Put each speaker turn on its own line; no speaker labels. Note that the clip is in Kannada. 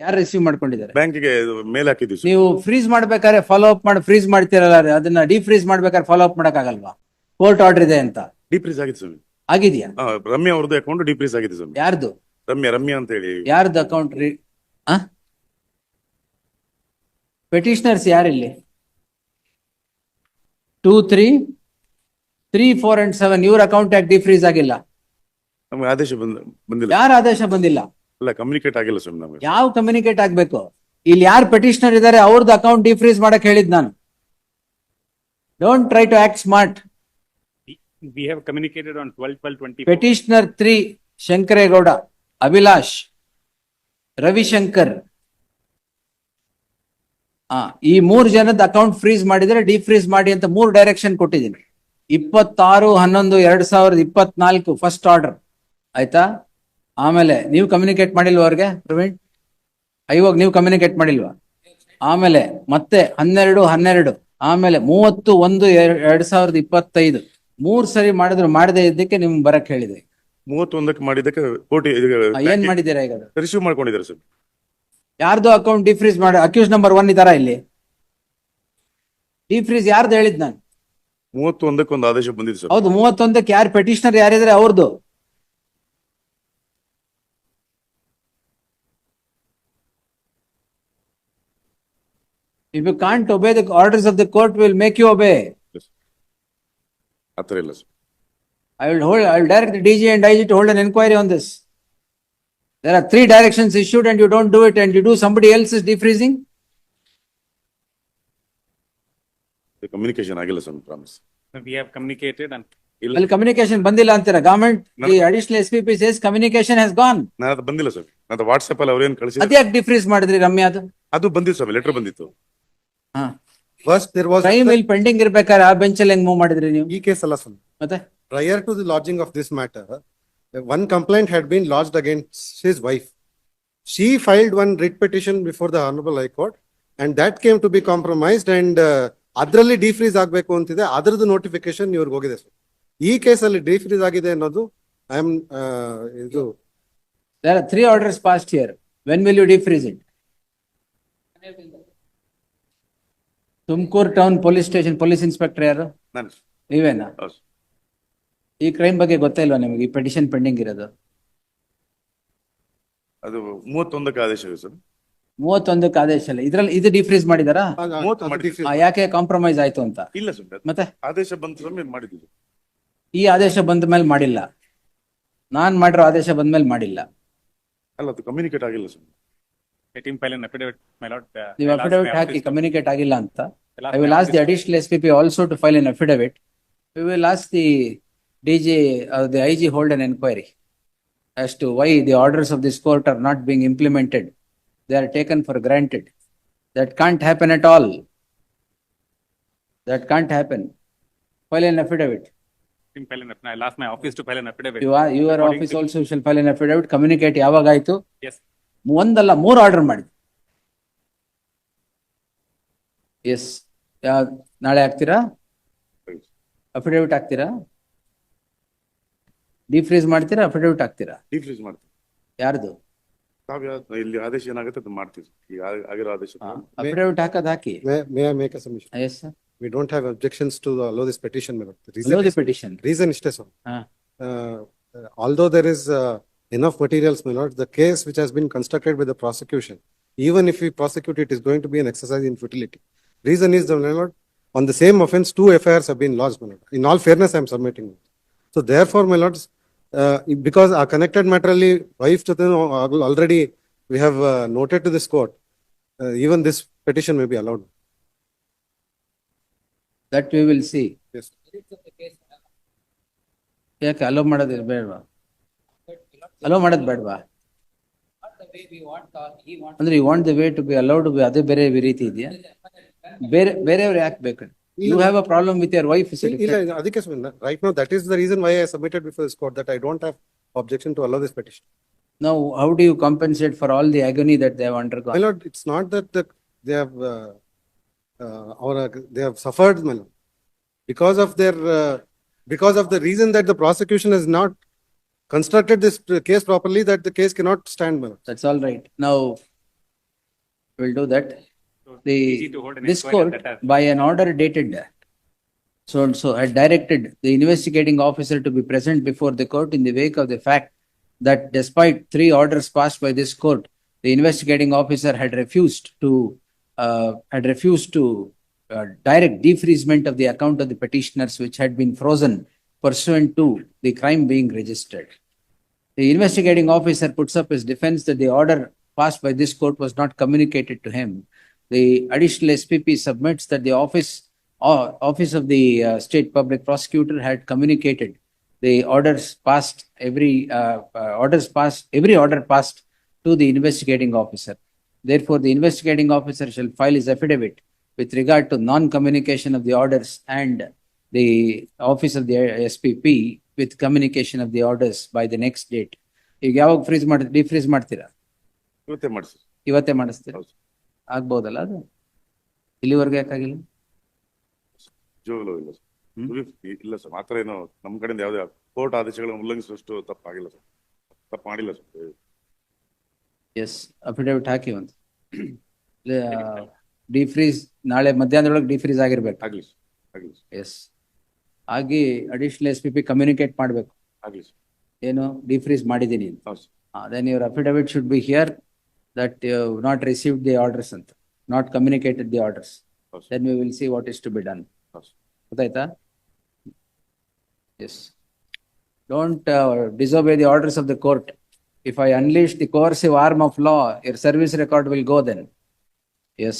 ಯಾರು ರಿಸೀವ್ ಮಾಡ್ಕೊಂಡಿದ್ದಾರೆ?
ಬ್ಯಾಂಕಿಗೆ ಮೇಲ್ ಹಾಕಿದ್ವಿ ಸರ್.
ನೀವು ಫ್ರೀಸ್ ಮಾಡ್ಬೇಕಾದ್ರೆ ಫಾಲೋ ಅಪ್ ಮಾಡಿ ಫ್ರೀಸ್ ಮಾಡ್ತಿರಲ್ಲ ಅದನ್ನ ಅದನ್ನ ಡಿಫ್ರೀಸ್ ಮಾಡ್ಬೇಕಾದ್ರೆ ಫಾಲೋ ಅಪ್ ಮಾಡಕ್ ಆಗಲ್ವಾ ಕೋರ್ಟ್ ಆರ್ಡರ್ ಇದೆ ಅಂತ.
ಡಿಪ್ರೀಸ್ ಆಗಿದೆ ಸ್ವಾಮಿ.
ಆಗಿದೆಯಾ?
ರಮ್ಯಾ ಅವ್ರದ್ದು ಅಕೌಂಟ್ ಡಿಪ್ರೀಸ್ ಆಗಿದೆ ಸ್ವಾಮಿ.
ಯಾರ್ದು?
ರಮ್ಯಾ ರಮ್ಯಾ ಅಂತ ಹೇಳಿ.
ಯಾರ್ದು ಅಕೌಂಟ್ ರೀ ಆ? Petitioners ಯಾರಿಲ್ಲಿ? Two three three four and seven ಇವ್ರ ಅಕೌಂಟ್ ಯಾಕೆ ಡಿಫ್ರೀಸ್ ಆಗಿಲ್ಲ?
ನಮ್ಗೆ ಆದೇಶ ಬಂದ ಬಂದಿಲ್ಲ.
ಯಾರ ಆದೇಶ ಬಂದಿಲ್ಲ?
ಅಲ್ಲ ಕಮ್ಯುನಿಕೇಟ್ ಆಗಿಲ್ಲ ಸ್ವಾಮಿ ನಮಗೆ.
ಯಾವ ಕಮ್ಯುನಿಕೇಟ್ ಆಗ್ಬೇಕು? ಇಲ್ಲಿ ಯಾರು ಪೆಟಿಷನರ್ ಇದಾರೆ ಅವ್ರದ್ದು ಅಕೌಂಟ್ ಡಿಫ್ರೀಸ್ ಮಾಡಕ್ ಹೇಳಿದ್ ನಾನು. Don't try to act smart
we have communicated on twelve, twenty.
Petitioner three Shankaregowda Abhilash Ravishankar ಆ ಈ ಮೂರು ಜನದ ಅಕೌಂಟ್ ಫ್ರೀಸ್ ಮಾಡಿದ್ರೆ ಡಿಫ್ರೀಸ್ ಮಾಡಿ ಅಂತ ಮೂರು ಡೈರೆಕ್ಷನ್ ಕೊಟ್ಟಿದ್ದೀನಿ. ಇಪ್ಪತ್ತಾರು ಹನ್ನೊಂದು ಎರಡ್ ಸಾವಿರದ ಇಪ್ಪತ್ನಾಲ್ಕು ಫಸ್ಟ್ ಆರ್ಡರ್ ಆಯ್ತಾ? ಆಮೇಲೆ ನೀವು ಕಮ್ಯುನಿಕೇಟ್ ಮಾಡಿಲ್ವಾ ಅವ್ರಿಗೆ ಪ್ರವೀಣ್? ಐವಾಗ ನೀವು ಕಮ್ಯುನಿಕೇಟ್ ಮಾಡಿಲ್ವಾ? ಆಮೇಲೆ ಮತ್ತೆ ಹನ್ನೆರಡು ಹನ್ನೆರಡು ಆಮೇಲೆ ಮೂವತ್ತು ಒಂದು ಎರ- ಎರಡ್ ಸಾವಿರದ ಇಪ್ಪತ್ತೈದು. ಮೂರ್ ಸರಿ ಮಾಡಿದ್ರು ಮಾಡದೇ ಇದ್ದಕ್ಕೆ ನಿಮ್ ಬರಕ್ ಹೇಳಿದೆ.
ಮೂವತ್ತೊಂದಕ್ಕೆ ಮಾಡಿದ್ದಕ್ಕೆ ಕೋಟಿ
ಏನ್ ಮಾಡಿದ್ದೀರಾ ಈಗ
ರಿಸೀವ್ ಮಾಡ್ಕೊಂಡಿದ್ದಾರೆ ಸರ್.
ಯಾರ್ದು ಅಕೌಂಟ್ ಡಿಫ್ರೀಸ್ ಮಾಡಿ ಅಕ್ಯೂಸ್ ನಂಬರ್ ಒನ್ ಇದಾರ ಇಲ್ಲಿ? ಡಿಫ್ರೀಸ್ ಯಾರ್ದು ಹೇಳಿದ್ ನಾನು?
ಮೂವತ್ತೊಂದಕ್ಕೆ ಒಂದು ಆದೇಶ ಬಂದಿದೆ ಸರ್.
ಹೌದು ಮೂವತ್ತೊಂದಕ್ಕೆ ಯಾರು ಪೆಟಿಷನರ್ ಯಾರಿದ್ರೆ ಅವ್ರದ್ದು if you can't obey the orders of the court, will make you obey
ಆತರ ಇಲ್ಲ sir
I will hold, I will direct the DG and IG to hold an inquiry on this. There are three directions issued and you don't do it and you do somebody else's defreezing?
Communication ಆಗಿಲ್ಲ ಸ್ವಾಮಿ promise
We have communicated and
ಇಲ್ಲ
Well, communication ಬಂದಿಲ್ಲ ಅಂತೀರಾ government, the additional SPP says communication has gone.
ನಾನು ಅದು ಬಂದಿಲ್ಲ ಸರ್ ನಾನು ವಾಟ್ಸ್ಆಪ್ ಅಲ್ಲಿ ಅವ್ರೇನ್ ಕಳಿಸಿದ್ರು
ಅದ್ಯಾಕ್ defreeze ಮಾಡಿದ್ರಿ ರಮ್ಯಾ ಅದು?
ಅದು ಬಂದಿತ್ತು ಸ್ವಾಮಿ ಲೆಟರ್ ಬಂದಿತ್ತು
ಹಾ.
First, there was,
Crime ಇಲ್ಲಿ ಪೆಂಡಿಂಗ್ ಇರ್ಬೇಕಾದ್ರೆ ಆ ಬೆಂಚ್ ಅಲ್ಲಿ ಹೆಂಗ್ ಮೂವ್ ಮಾಡಿದ್ರಿ ನೀವು?
ಈ ಕೇಸ್ ಅಲ್ಲ ಸ್ವಾಮಿ.
ಮತ್ತೆ?
Prior to the lodging of this matter, one complaint had been lodged against his wife. She filed one writ petition before the Honorable High Court and that came to be compromised and uh, ಅದ್ರಲ್ಲಿ ಡಿಫ್ರೀಸ್ ಆಗ್ಬೇಕು ಅಂತಿದೆ ಅದರದ್ದು ನೋಟಿಫಿಕೇಶನ್ ಇವ್ರಿಗೆ ಹೋಗಿದೆ ಸರ್ ಈ ಕೇಸಲ್ಲಿ ಡಿಫ್ರೀಸ್ ಆಗಿದೆ ಅನ್ನೋದು ಐ ಆಮ್ ಇದು
three orders past year when will you will you defreeze it? Tumakuru town police station police inspector ಯಾರು?
ನಾನು.
ನೀವೇನಾ?
ಹೌದು.
ಈ ಕ್ರೈಮ್ ಬಗ್ಗೆ ಗೊತ್ತೇ ಇಲ್ವಾ ನಿಮಗೆ? ಈ ಪೆಟಿಷನ್ ಪೆಂಡಿಂಗ್ ಇರೋದು?
ಅದು ಮೂವತ್ತೊಂದಕ್ಕೆ ಆದೇಶ ಸರ್.
ಮೂವತ್ತೊಂದಕ್ಕೆ ಆದೇಶ ಇಲ್ಲ. ಇದ್ರಲ್ಲಿ ಇದು ಡಿಫ್ರೀಸ್ ಮಾಡಿದಾರಾ?
ಮೂವತ್ತು ಮಾಡಿ.
ಆ, ಯಾಕೆ ಕಾಂಪ್ರಮೈಸ್ ಆಯ್ತು ಅಂತ?
ಇಲ್ಲ ಸರ್.
ಮತ್ತೆ?
ಆದೇಶ ಬಂತು ಸ್ವಾಮಿ ಮಾಡಿದ್ವಿ
ಈ ಆದೇಶ ಬಂದ ಮೇಲೆ ಮಾಡಿಲ್ಲ. ನಾನ್ ಮಾಡಿರೋ ಆದೇಶ ಬಂದ ಮೇಲೆ ಮಾಡಿಲ್ಲ.
ಅಲ್ಲ ಅದು ಕಮ್ಯುನಿಕೇಟ್ ಆಗಿಲ್ಲ sir.
Let him file an affidavit, my lord. uh,
ನೀವು ಅಫಿಡವಿಟ್ ಹಾಕಿ ಕಮ್ಯುನಿಕೇಟ್ ಆಗಿಲ್ಲ ಅಂತ.
I'll ask
the additional SPP
also to-
file an affidavit we will ask the dj or the ig hold an enquiry as to why the orders of this court are not being implemented. They are taken for granted. That can't happen at all. That can't happen. File an affidavit.
him file an I'll ask my office to file an affidavit.
You are, your
According
office
to-
also shall file an affidavit, communicate ಯಾವಾಗಾಯ್ತು
Yes.
ಒಂದಲ್ಲ ಮೂರು ಆರ್ಡರ್ ಮಾಡಿ. ಎಸ್, ನಾಳೆ ಹಾಕ್ತೀರಾ? ಅಫಿಡೇವಿಟ್ ಹಾಕ್ತೀರಾ? ಡಿಫ್ರೀಸ್ ಮಾಡ್ತೀರಾ ಅಫಿಡೇವಿಟ್ ಹಾಕ್ತೀರಾ?
ಡಿಫ್ರೀಸ್ ಮಾಡ್ತೀರಾ
ಯಾರ್ದು?
ತಾವ್ ಯಾವ- ಇಲ್ಲಿ ಆದೇಶ ಏನಾಗುತ್ತೆ ಅದು ಮಾಡ್ತೀವಿ. ಈಗ ಆಗ- ಆಗಿರೋ ಆದೇಶ
ಅಫಿಡೇವಿಟ್ ಹಾಕೋದ್ ಹಾಕಿ.
May I make a submission
yes sir.
We don't have objections to allow this petition. The reason
Below the
is-. Reason ಇಷ್ಟೇ sir. Uh, although there is uh, enough materials, my lord, the case which has been constructed by the prosecution, even if we prosecute, it is going to be an exercise in futility. Reason is, the my lord, on the same offense, two FIRs have been lodged, my lord. In all fairness, I am submitting. So therefore, my lords, uh, because our connected matter ಅಲ್ಲಿ wife ಜೊತೆ already we have uh, noted to this court, uh, even this petition may be allowed.
That we will see.
Yes.
ಯಾಕೆ ಅಲೋ ಮಾಡೋದು ಬೇಡವಾ? ಅಲೋ ಮಾಡೋದು ಬೇಡವಾ? ಅಂದ್ರೆ you want the way to be allowed to be ಅದೇ ಬೇರೆ ರೀತಿ ಇದೆಯಾ? ಬೇರೆ ಬೇರೆಯವ್ರು ಯಾಕೆ ಬೇಕು? You have a problem with your wife
ಇಲ್ಲ, ಇಲ್ಲ, ಅದಕ್ಕೆ ಸುಮ್ಮನೆ right now, that is the reason why I submitted before this court, that I don't have objection to allow this petition.
Now, how do you compensate for all the agony that they have undergone?
My lord, it's not that the, they have, uh, uh, or uh, they have suffered, my lord. Because of their, uh, because of the reason that the prosecution has not constructed this case properly, that the case cannot stand, my lord.
That's all right. Now, We'll do that. The,
easy to hold an
this court,
at that time.
by an order dated so and so had directed the investigating officer to be present before the court in the wake of the fact that despite three orders passed by this court, the investigating officer had refused to, uh, had refused to uh, direct defreezement of the account of the petitioners which had been frozen pursuant to the crime being registered. The investigating officer puts up his defense that the order passed by this court was not communicated to him The additional SPP submits that the office, uh, office of the uh, state public prosecutor had communicated the orders passed, every, uh, uh, orders passed, every order passed to the investigating officer. Therefore, the investigating officer shall file his affidavit with regard to non-communication of the orders and the office of the SPP with communication of the orders by the next date. ಈಗ ಯಾವಾಗ ಫ್ರೀಸ್ ಮಾಡಿ ಡಿಫ್ರೀಸ್ ಮಾಡ್ತೀರಾ
ಇವತ್ತೇ ಮಾಡಿಸಿ
ಇವತ್ತೇ ಮಾಡಿಸ್ತೀರಾ
ಹೌದು.
ಆಗ್ಬೋದಲ್ಲ ಅದು? ಇಲ್ಲಿವರೆಗೆ ಯಾಕಾಗಿಲ್ಲ?
ಜೋಗಲು ಇಲ್ಲ ಸರ್. ಇಲ್ಲ ಸರ್ ಆತರ ಏನು ನಮ್ಮ ಕಡೆಯಿಂದ ಯಾವುದೇ ಕೋರ್ಟ್ ಆದೇಶಗಳನ್ನು ಉಲ್ಲಂಘಿಸುವಷ್ಟು ತಪ್ಪಾಗಿಲ್ಲ ಸರ್. ತಪ್ಪು ಮಾಡಿಲ್ಲ ಸರ್.
ಎಸ್ ಅಫಿಡವಿಟ್ ಹಾಕಿ ಒಂದು. ಡಿಫ್ರೀಸ್ ನಾಳೆ ಮಧ್ಯಾಹ್ನದೊಳಗೆ ಡಿಫ್ರೀಸ್ ಆಗಿರ್ಬೇಕು.
ಆಗ್ಲಿ ಸರ್ ಆಗ್ಲಿ ಸರ್.
ಎಸ್ ಆಗಿ additional S P P communicate ಮಾಡಬೇಕು.
ಆಗ್ಲಿ ಸರ್.
ಏನು? ಡಿಫ್ರೀಸ್ ಮಾಡಿದ್ದೀನಿ ಅಂತ. Then your affidavit should be here that you not received the orders ಅಂತ ನಾಟ್ ಕಮ್ಯುನಿಕೇಟೆಡ್ ದಿ ಆರ್ಡರ್ಸ್
ಹೌದು sir
then we will see what is to be done
ಹೌದು ಸರ್
ಗೊತ್ತಾಯ್ತಾ yes don't disobey the orders of the court. If I unleash the coercive arm of law, your service record will go then. Yes.